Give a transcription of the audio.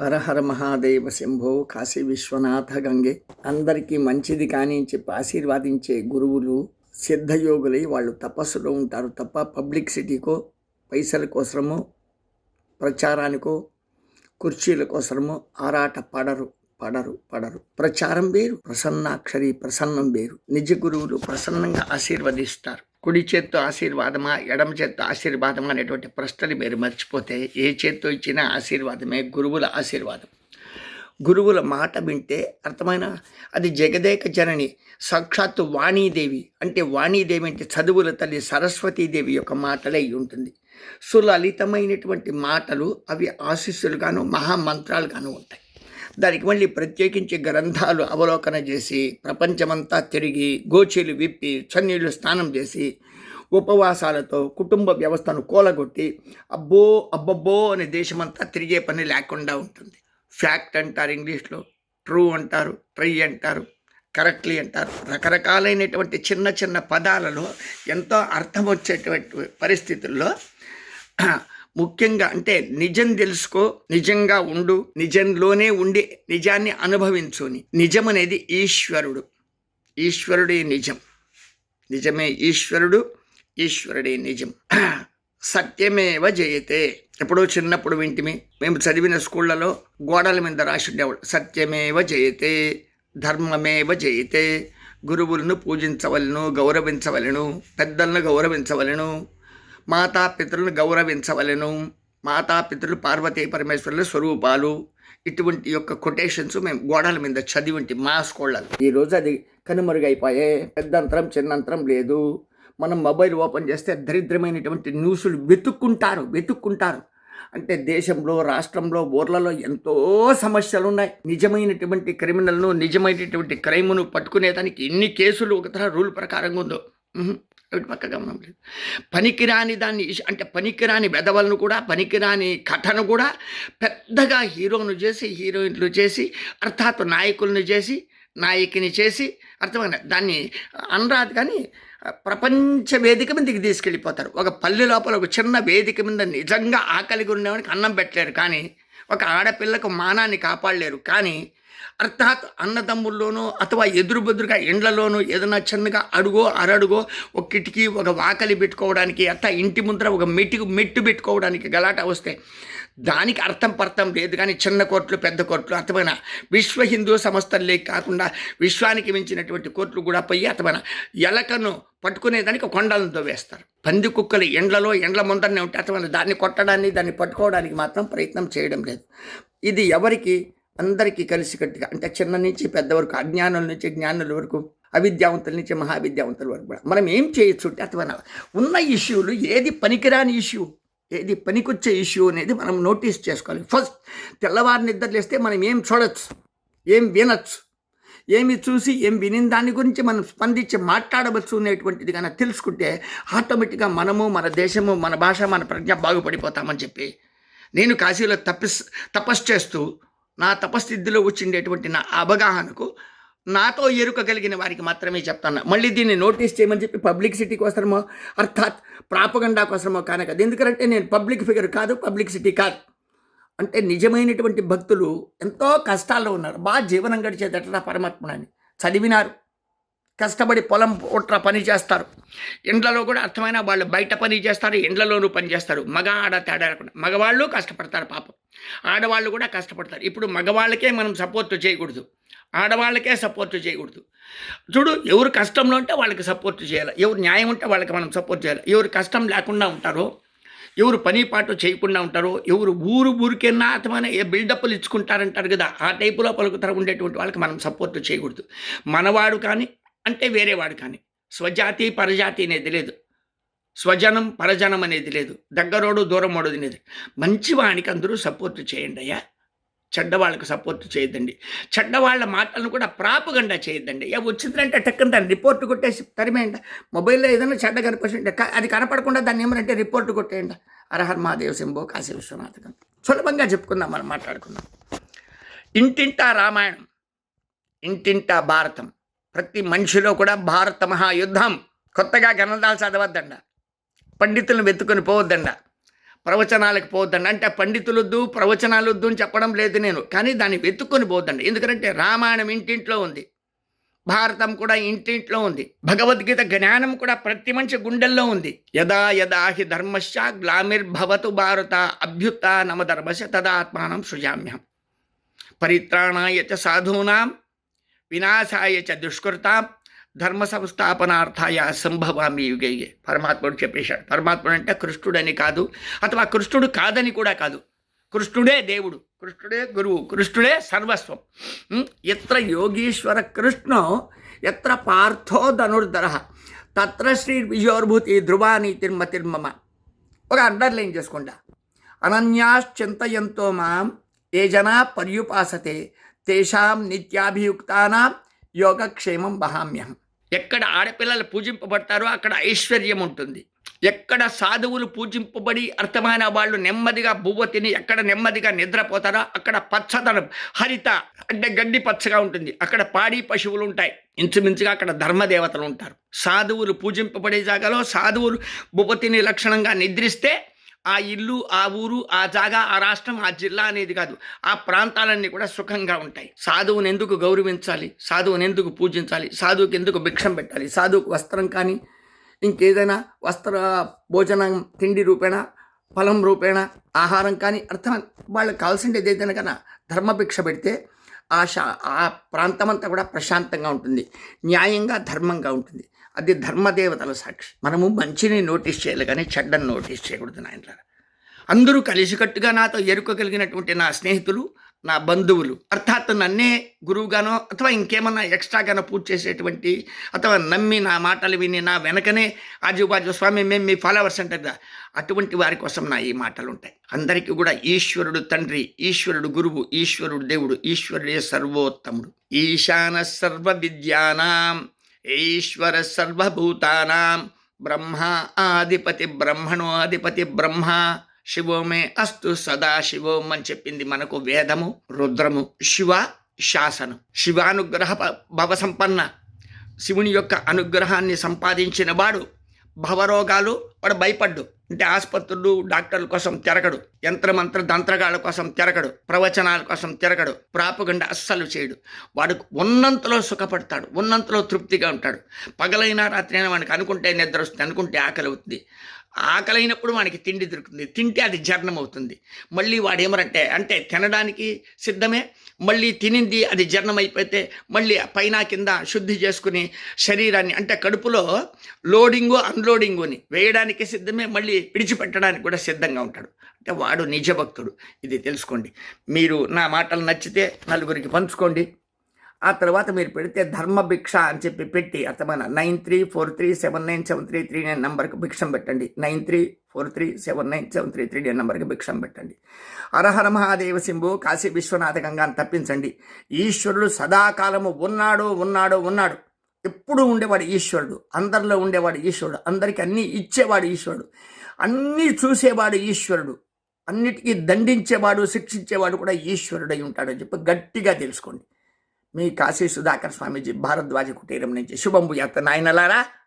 హర హర మహాదేవ శంభో కాశీ విశ్వనాథ గంగే. అందరికీ మంచిది కానీ చెప్పి ఆశీర్వాదించే గురువులు సిద్ధయోగులై వాళ్ళు తపస్సులో ఉంటారు తప్ప పబ్లిసిటీకో పైసల కోసమో ప్రచారానికో కుర్చీల కోసమో ఆరాట పడరు పడరు పడరు. ప్రచారం వేరు ప్రసన్నాక్షరి ప్రసన్నం వేరు. నిజ గురువులు ప్రసన్నంగా ఆశీర్వదిస్తారు. కుడి చేత్తో ఆశీర్వాదమా ఎడమ చేత్తో ఆశీర్వాదమా అనేటువంటి ప్రశ్నలు మీరు మర్చిపోతే ఏ చేత్తో ఇచ్చినా ఆశీర్వాదమే గురువుల ఆశీర్వాదం. గురువుల మాట వింటే అర్థమైన అది జగదేక జనని సాక్షాత్తు వాణీదేవి. అంటే వాణీదేవి అంటే చదువుల తల్లి సరస్వతీదేవి యొక్క మాటలే ఉంటుంది. సులలితమైనటువంటి మాటలు అవి ఆశీస్సులుగాను మహామంత్రాలుగాను ఉంటాయి. దానికి మళ్ళీ ప్రత్యేకించి గ్రంథాలు అవలోకన చేసి ప్రపంచమంతా తిరిగి గోచీలు విప్పి చన్నీళ్ళు స్నానం చేసి ఉపవాసాలతో కుటుంబ వ్యవస్థను కూలగొట్టి అబ్బో అబ్బబ్బో అనే దేశమంతా తిరిగే పని లేకుండా ఉంటుంది. ఫ్యాక్ట్ అంటారు ఇంగ్లీష్లో ట్రూ అంటారు ట్రై అంటారు కరెక్ట్లీ అంటారు. రకరకాలైనటువంటి చిన్న చిన్న పదాలలో ఎంతో అర్థం వచ్చేటువంటి పరిస్థితుల్లో ముఖ్యంగా అంటే నిజం తెలుసుకో నిజంగా ఉండు నిజంలోనే ఉండి నిజాన్ని అనుభవించుని. నిజం అనేది ఈశ్వరుడు. ఈశ్వరుడే నిజం. నిజమే ఈశ్వరుడు ఈశ్వరుడే నిజం. సత్యమేవ జయతే. ఎప్పుడో చిన్నప్పుడు వింటిమి. మేము చదివిన స్కూళ్ళలో గోడల మీద రాసి ఉండేవాడు సత్యమేవ జయతే ధర్మమేవ జయతే. గురువులను పూజించవలను గౌరవించవలను పెద్దలను గౌరవించవలను. మాతాపితరులను గౌరవించవలను. మాతాపితరులు పార్వతీ పరమేశ్వరుల స్వరూపాలు. ఇటువంటి యొక్క కొటేషన్స్ మేము గోడల మీద చదివింటి ఉంటే మా స్కూళ్ళలో ఈరోజు అది కనుమరుగైపోయే. పెద్దంతరం చిన్నంతరం లేదు. మనం మొబైల్ ఓపెన్ చేస్తే దరిద్రమైనటువంటి న్యూస్లు వెతుక్కుంటారు వెతుక్కుంటారు. అంటే దేశంలో రాష్ట్రంలో ఊర్లలో ఎంతో సమస్యలు ఉన్నాయి నిజమైనటువంటి క్రిమినల్ను నిజమైనటువంటి క్రైమ్ను పట్టుకునేదానికి ఎన్ని కేసులు ఒకతర రూల్ ప్రకారంగా ఉందో. ఒకటి పక్క గమనం లేదు. పనికిరాని దాన్ని అంటే పనికిరాని వెదవలను కూడా పనికిరాని కథను కూడా పెద్దగా హీరోను చేసి హీరోయిన్లు చేసి అర్థాత్ నాయకులను చేసి నాయకిని చేసి అర్థమైన దాన్ని అనరాదు కానీ ప్రపంచ వేదిక మీదకి తీసుకెళ్ళిపోతారు. ఒక పల్లె లోపల ఒక చిన్న వేదిక మీద నిజంగా ఆకలిగా ఉండేవాడికి అన్నం పెట్టలేరు కానీ ఒక ఆడపిల్లకు మానాన్ని కాపాడలేరు కానీ అర్థాత్ అన్నదమ్ముల్లోనో అథవా ఎదురు బెదురుగా ఇండ్లలోనూ ఏదైనా చిన్నగా అడుగో అరడుగో ఒక కిటికీ ఒక వాకలి పెట్టుకోవడానికి అట్లా ఇంటి ముందర ఒక మెట్టు మెట్టు పెట్టుకోవడానికి గలాట వస్తే దానికి అర్థం పర్థం లేదు కానీ చిన్న కోర్టులు పెద్ద కోర్టులు అర్థమైన విశ్వ హిందూ సంస్థలే కాకుండా విశ్వానికి మించినటువంటి కోర్టులు కూడా పోయి అర్థమైన ఎలకను పట్టుకునేదానికి కొండలను తవ్వేస్తారు పంది కుక్కలు ఎండ్లలో ఎండ్ల ముందరనే ఉంటే అర్థమైన దాన్ని కొట్టడానికి దాన్ని పట్టుకోవడానికి మాత్రం ప్రయత్నం చేయడం లేదు. ఇది ఎవరికి అందరికీ కలిసికట్టుగా అంటే చిన్న నుంచి పెద్ద వరకు అజ్ఞానుల నుంచి జ్ఞానుల వరకు అవిద్యావంతుల నుంచి మహావిద్యావంతుల వరకు కూడా. మనం ఏం చేయొచ్చు అంటే అర్థమైన ఉన్న ఇష్యూలు ఏది పనికిరాని ఇష్యూ ఏది పనికొచ్చే ఇష్యూ అనేది మనం నోటీస్ చేసుకోవాలి. ఫస్ట్ తెల్లవారి నిద్రలేస్తే మనం ఏం చూడొచ్చు? ఏం వినొచ్చు? ఏమి చూసి ఏం విని దాని గురించి మనం స్పందించి మాట్లాడవచ్చు అనేటువంటిది కనుక తెలుసుకుంటే ఆటోమేటిక్గా మనము మన దేశము మన భాష మన ప్రజ్ఞ బాగుపడిపోతామని చెప్పి. నేను కాశీలో తపస్ తపస్సు చేస్తూ నా తపస్థితిలో వచ్చిండేటువంటి నా అవగాహనకు నాతో ఎరుక కలిగిన వారికి మాత్రమే చెప్తాను. మళ్ళీ దీన్ని నోటీస్ చేయమని చెప్పి పబ్లిసిటీ కోసమో అర్థాత్ ప్రాపగండా కోసమో కానకదు ఎందుకంటే నేను పబ్లిక్ ఫిగర్ కాదు పబ్లిసిటీ కాదు. అంటే నిజమైనటువంటి భక్తులు ఎంతో కష్టాల్లో ఉన్నారు. బాగా జీవనం గడిచేదట పరమాత్మని చదివినారు. కష్టపడి పొలం పుట్ర పని చేస్తారు. ఇండ్లలో కూడా అర్థమైన వాళ్ళు బయట పని చేస్తారు ఇండ్లలోనూ పని చేస్తారు. మగ ఆడ తేడా లేకుండా. మగవాళ్ళు కష్టపడతారు పాపం. ఆడవాళ్ళు కూడా కష్టపడతారు. ఇప్పుడు మగవాళ్ళకే మనం సపోర్ట్ చేయకూడదు. ఆడవాళ్ళకే సపోర్ట్ చేయకూడదు. చూడు ఎవరు కష్టంలో ఉంటే వాళ్ళకి సపోర్ట్ చేయాలి. ఎవరు న్యాయం ఉంటే వాళ్ళకి మనం సపోర్ట్ చేయాలి. ఎవరు కష్టం లేకుండా ఉంటారో ఎవరు పని పాటు చేయకుండా ఉంటారో ఎవరు ఊరు ఊరికైనా అతమైన ఏ బిల్డప్లు ఇచ్చుకుంటారంటారు కదా ఆ టైపులో పలుకుతారు ఉండేటువంటి వాళ్ళకి మనం సపోర్ట్ చేయకూడదు. మనవాడు కానీ అంటే వేరేవాడు కానీ. స్వజాతి పరజాతి అనేది లేదు. స్వజనం పరజనం అనేది లేదు. దగ్గరోడు దూరమోడు అనేది మంచివానికి అందరూ సపోర్ట్ చేయండి అయ్యా. చెడ్డవాళ్ళకు సపోర్ట్ చేయొద్దండి. చెడ్డవాళ్ళ మాటలను కూడా ప్రాపగండా చేయొద్దండి ఏ వచ్చిందంటే టక్కన దాన్ని రిపోర్ట్ కొట్టేసి తరిమేయండి. మొబైల్లో ఏదైనా చెడ్డ కనిపించండి అది కనపడకుండా దాన్ని ఏమంటే రిపోర్ట్ కొట్టేయండి. అరహర్ మహాదేవ్ శంభో కాశీ విశ్వనాథకం. సులభంగా చెప్పుకుందాం మనం మాట్లాడుకుందాం. ఇంటింటా రామాయణం ఇంటింటా భారతం ప్రతి మనిషిలో కూడా భారత మహాయుద్ధం కొత్తగా గణదాలు చదవద్దండ పండితులను వెతుకొని పోవద్దండ. ప్రవచనాలకు పోవద్దండి. అంటే పండితులొద్దు ప్రవచనాలు వద్దు అని చెప్పడం లేదు నేను. కానీ దాన్ని వెతుక్కొని పోవద్దండి. ఎందుకంటే రామాయణం ఇంటింట్లో ఉంది. భారతం కూడా ఇంటింట్లో ఉంది. భగవద్గీత జ్ఞానం కూడా ప్రతి మనిషి గుండెల్లో ఉంది. యదా యదా హి ధర్మశ గ్లామిర్భవతు భారత అభ్యుత్త నమ ధర్మశ తదాత్మానం సృజామ్యం పరిత్రాణాయ చ సాధూనాం వినాశాయ చ దుష్కృతాం ధర్మ సంస్థాపనార్థాయ సంభవామి యుగే పరమాత్ముడు చెప్పేశాడు. పరమాత్ముడు అంటే కృష్ణుడని కాదు అథవా కృష్ణుడు కాదని కూడా కాదు. కృష్ణుడే దేవుడు కృష్ణుడే గురువు కృష్ణుడే సర్వస్వం. ఎత్ర యోగీశ్వర కృష్ణో ఎత్ర పార్థో ధనుర్ధర. తత్ర శ్రీ విజయోర్భూతి ధ్రువాని తిర్మతిర్మమ ఒక అండర్లైన్ చేసుకుంటా అనన్యాశ్చింతయంతో మాం ఏ జనా పర్యుపాసతే. తేషాం నిత్యాభియుక్తానాం యోగక్షేమం వహామ్యహం ఎక్కడ ఆడపిల్లలు పూజింపబడతారో అక్కడ ఐశ్వర్యం ఉంటుంది. ఎక్కడ సాధువులు పూజింపబడి అర్థమైన వాళ్ళు నెమ్మదిగా బువ్వ తిని ఎక్కడ నెమ్మదిగా నిద్రపోతారో అక్కడ పచ్చదనం హరిత అంటే గడ్డి పచ్చగా ఉంటుంది. అక్కడ పాడి పశువులు ఉంటాయి. ఇంచుమించుగా అక్కడ ధర్మదేవతలు ఉంటారు. సాధువులు పూజింపబడే జాగాలో సాధువులు బువ్వ తిని లక్షణంగా నిద్రిస్తే ఆ ఇల్లు ఆ ఊరు ఆ జాగా ఆ రాష్ట్రం ఆ జిల్లా అనేది కాదు. ఆ ప్రాంతాలన్నీ కూడా సుఖంగా ఉంటాయి. సాధువుని ఎందుకు గౌరవించాలి? సాధువుని ఎందుకు పూజించాలి? సాధువుకి ఎందుకు భిక్షం పెట్టాలి? సాధువుకు వస్త్రం కానీ ఇంకేదైనా వస్త్ర భోజనం తిండి రూపేణ ఫలం రూపేణ ఆహారం కానీ అర్థం వాళ్ళకి కావాల్సింది ఏదైనా కన్నా ధర్మభిక్ష పెడితే ఆ శా ఆ ప్రాంతం అంతా కూడా ప్రశాంతంగా ఉంటుంది. న్యాయంగా ధర్మంగా ఉంటుంది. అది ధర్మదేవతల సాక్షి. మనము మంచిని నోటీస్ చేయాలి కానీ చెడ్డని నోటీస్ చేయకూడదు నాయనలారా. అందరూ కలిసికట్టుగా నాతో ఎరుక కలిగినటువంటి నా స్నేహితులు నా బంధువులు అర్థాత్ నన్నే గురువుగానో అథవా ఇంకేమన్నా ఎక్స్ట్రాగానో పూజ చేసేటువంటి అథవా నమ్మి నా మాటలు విని నా వెనకనే ఆజుబాజు స్వామి మేము మీ ఫాలోవర్స్ అంటారు కదా. అటువంటి వారి కోసం నా ఈ మాటలు ఉంటాయి అందరికీ కూడా ఈశ్వరుడు తండ్రి ఈశ్వరుడు గురువు ఈశ్వరుడు దేవుడు ఈశ్వరుడే సర్వోత్తముడు. ఈశాన సర్వ విద్యానాం ఈశ్వర సర్వభూతానాం బ్రహ్మ ఆధిపతి బ్రహ్మణో అధిపతి బ్రహ్మ శివోమే అస్తు సదా శివోం అని చెప్పింది మనకు వేదము రుద్రము శివ శాసనం. శివానుగ్రహ భవ సంపన్న శివుని యొక్క అనుగ్రహాన్ని సంపాదించిన వాడు భవరోగాలు వాడు భయపడ్డు. అంటే ఆసుపత్రులు డాక్టర్ల కోసం తిరగడు యంత్రమంత్ర దంత్రగాళ్ళ కోసం తిరగడు ప్రవచనాల కోసం తిరగడు ప్రాపగండ అస్సలు చేయడు. వాడు ఉన్నంతలో సుఖపడతాడు ఉన్నంతలో తృప్తిగా ఉంటాడు. పగలైనా రాత్రి అయినా వాడికి అనుకుంటే నిద్ర వస్తుంది అనుకుంటే ఆకలి అవుతుంది. ఆకలి అయినప్పుడు తిండి దొరుకుతుంది. తింటే అది జీర్ణం అవుతుంది మళ్ళీ వాడు ఏమరంటే అంటే తినడానికి సిద్ధమే మళ్ళీ తినింది అది జీర్ణం అయిపోతే మళ్ళీ పైన కింద శుద్ధి చేసుకుని శరీరాన్ని అంటే కడుపులో లోడింగు అన్లోడింగు అని వేయడానికి సిద్ధమే మళ్ళీ విడిచిపెట్టడానికి కూడా సిద్ధంగా ఉంటాడు. అంటే వాడు నిజభక్తుడు. ఇది తెలుసుకోండి. మీరు నా మాటలు నచ్చితే నలుగురికి పంచుకోండి. ఆ తర్వాత మీరు పెడితే ధర్మ భిక్ష అని చెప్పి పెట్టి అర్థమైన? Nine three four three seven nine seven three three nine నెంబర్కి భిక్షం పెట్టండి. Nine three four three seven nine seven three three nine నెంబర్కి భిక్షం పెట్టండి. అరహర మహాదేవ శంభు కాశీ విశ్వనాథ గంగాన్ని తప్పించండి. ఈశ్వరుడు సదాకాలము ఉన్నాడు ఉన్నాడు ఉన్నాడు. ఎప్పుడు ఉండేవాడు ఈశ్వరుడు. అందరిలో ఉండేవాడు ఈశ్వరుడు. అందరికీ అన్నీ ఇచ్చేవాడు ఈశ్వరుడు. అన్నీ చూసేవాడు ఈశ్వరుడు. అన్నిటికీ దండించేవాడు శిక్షించేవాడు కూడా ఈశ్వరుడై ఉంటాడని చెప్పి గట్టిగా తెలుసుకోండి. मी काशी सुधाकर स्वामीजी भारद्वाजी कुटीरमणीची शुभंभू नाइन ला